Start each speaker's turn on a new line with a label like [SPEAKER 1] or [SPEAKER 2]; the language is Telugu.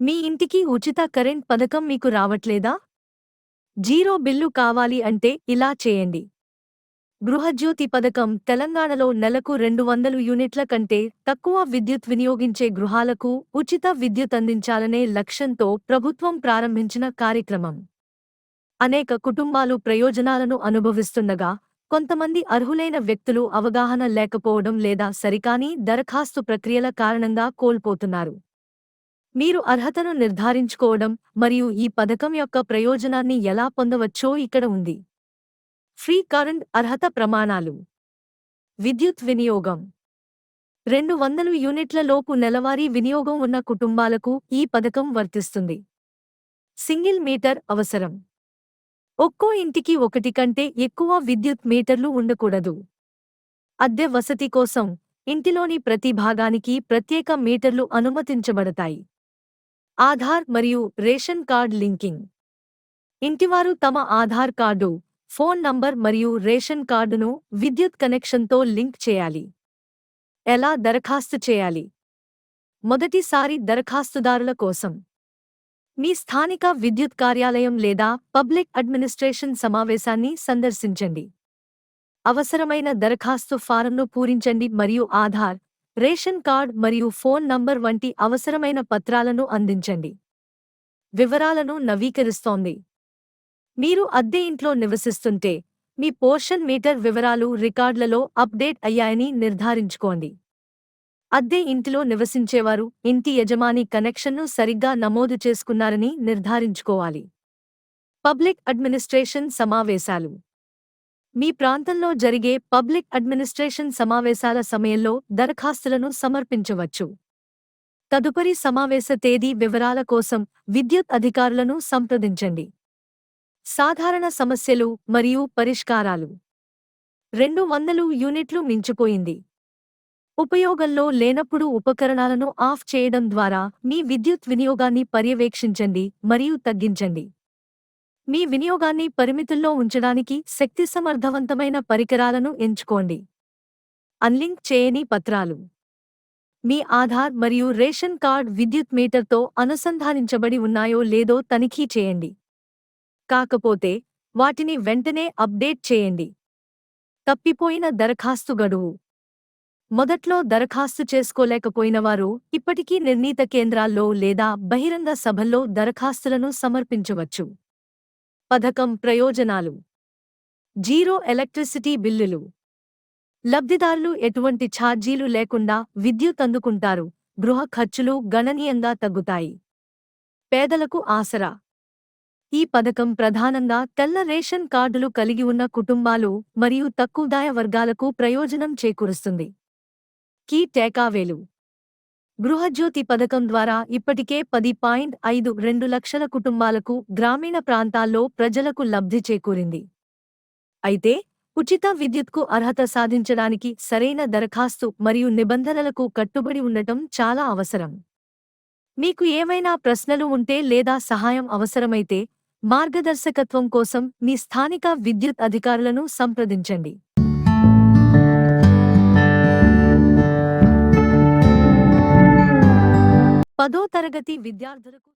[SPEAKER 1] మీ ఇంటికి ఉచిత కరెంట్ పథకం మీకు రావట్లేదా? జీరో బిల్లు కావాలి అంటే ఇలా చేయండి. గృహజ్యోతి పథకం తెలంగాణలో నెలకు రెండు వందలు యూనిట్ల కంటే తక్కువ విద్యుత్ వినియోగించే గృహాలకు ఉచిత విద్యుత్ అందించాలనే లక్ష్యంతో ప్రభుత్వం ప్రారంభించిన కార్యక్రమం. అనేక కుటుంబాలు ప్రయోజనాలను అనుభవిస్తుండగా కొంతమంది అర్హులైన వ్యక్తులు అవగాహన లేకపోవడం లేదా సరికాని దరఖాస్తు ప్రక్రియల కారణంగా కోల్పోతున్నారు. మీరు అర్హతను నిర్ధారించుకోవడం మరియు ఈ పథకం యొక్క ప్రయోజనాన్ని ఎలా పొందవచ్చో ఇక్కడ ఉంది. ఫ్రీ కరెంట్ అర్హత ప్రమాణాలు. విద్యుత్ వినియోగం. రెండు వందలు యూనిట్లలోపు నెలవారీ వినియోగం ఉన్న కుటుంబాలకు ఈ పథకం వర్తిస్తుంది. సింగిల్ మీటర్ అవసరం. ఒక్కో ఇంటికి ఒకటి కంటే ఎక్కువ విద్యుత్ మీటర్లు ఉండకూడదు. అద్దె వసతి కోసం ఇంటిలోని ప్రతి భాగానికి ప్రత్యేక మీటర్లు అనుమతించబడతాయి. ఆధార్ మరియు రేషన్ కార్డ్ లింకింగ్. ఇంటివారు తమ ఆధార్ కార్డు ఫోన్ నంబర్ మరియు రేషన్ కార్డును విద్యుత్ కనెక్షన్తో లింక్ చేయాలి. ఎలా దరఖాస్తు చేయాలి? మొదటిసారి దరఖాస్తుదారుల కోసం. మీ స్థానిక విద్యుత్ కార్యాలయం లేదా పబ్లిక్ అడ్మినిస్ట్రేషన్ సమావేశాన్ని సందర్శించండి. అవసరమైన దరఖాస్తు ఫారంను పూరించండి మరియు ఆధార్ రేషన్ కార్డ్ మరియు ఫోన్ నంబర్ వంటి అవసరమైన పత్రాలను అందించండి. వివరాలను నవీకరిస్తోంది. మీరు అద్దె ఇంట్లో నివసిస్తుంటే మీ పోర్షన్ మీటర్ వివరాలు రికార్డులలో అప్డేట్ అయ్యాయని నిర్ధారించుకోండి. అద్దె ఇంటిలో నివసించేవారు ఇంటి యజమాని కనెక్షన్ను సరిగ్గా నమోదు చేసుకున్నారని నిర్ధారించుకోవాలి. పబ్లిక్ అడ్మినిస్ట్రేషన్ సమావేశాలు. మీ ప్రాంతంలో జరిగే పబ్లిక్ అడ్మినిస్ట్రేషన్ సమావేశాల సమయంలో దరఖాస్తులను సమర్పించవచ్చు. తదుపరి సమావేశ తేదీ వివరాల కోసం విద్యుత్ అధికారులను సంప్రదించండి. సాధారణ సమస్యలు మరియు పరిష్కారాలు. రెండు వందలు యూనిట్లు మించిపోయింది. ఉపయోగంలో లేనప్పుడు ఉపకరణాలను ఆఫ్ చేయడం ద్వారా మీ విద్యుత్ వినియోగాన్ని పర్యవేక్షించండి మరియు తగ్గించండి. మీ వినియోగాన్ని పరిమితుల్లో ఉంచడానికి శక్తి సమర్థవంతమైన పరికరాలను ఎంచుకోండి. అన్లింక్ చేయని పత్రాలు. మీ ఆధార్ మరియు రేషన్ కార్డ్ విద్యుత్ మీటర్తో అనుసంధానించబడి ఉన్నాయో లేదో తనిఖీ చేయండి. కాకపోతే వాటిని వెంటనే అప్డేట్ చేయండి. తప్పిపోయిన దరఖాస్తు గడువు. మొదట్లో దరఖాస్తు చేసుకోలేకపోయినవారు ఇప్పటికీ నిర్ణీత కేంద్రాల్లో లేదా బహిరంగ సభల్లో దరఖాస్తులను సమర్పించవచ్చు. పథకం ప్రయోజనాలు. జీరో ఎలక్ట్రిసిటీ బిల్లులు. లబ్ధిదారులు ఎటువంటి ఛార్జీలు లేకుండా విద్యుత్ అందుకుంటారు. గృహ ఖర్చులు గణనీయంగా తగ్గుతాయి. పేదలకు ఆసరా. ఈ పథకం ప్రధానంగా తెల్ల రేషన్ కార్డులు కలిగి ఉన్న కుటుంబాలు మరియు తక్కువదాయ వర్గాలకు ప్రయోజనం చేకూరుస్తుంది. కీ టేకావేలు. గృహజ్యోతి పథకం ద్వారా ఇప్పటికే పది పాయింట్ ఐదు రెండు లక్షల కుటుంబాలకు గ్రామీణ ప్రాంతాల్లో ప్రజలకు లబ్ధి చేకూరింది. అయితే ఉచిత విద్యుత్కు అర్హత సాధించడానికి సరైన దరఖాస్తు మరియు నిబంధనలకు కట్టుబడి ఉండటం చాలా అవసరం. మీకు ఏమైనా ప్రశ్నలు ఉంటే లేదా సహాయం అవసరమైతే మార్గదర్శకత్వం కోసం మీ స్థానిక విద్యుత్ అధికారులను సంప్రదించండి. పదో తరగతి విద్యార్థులకు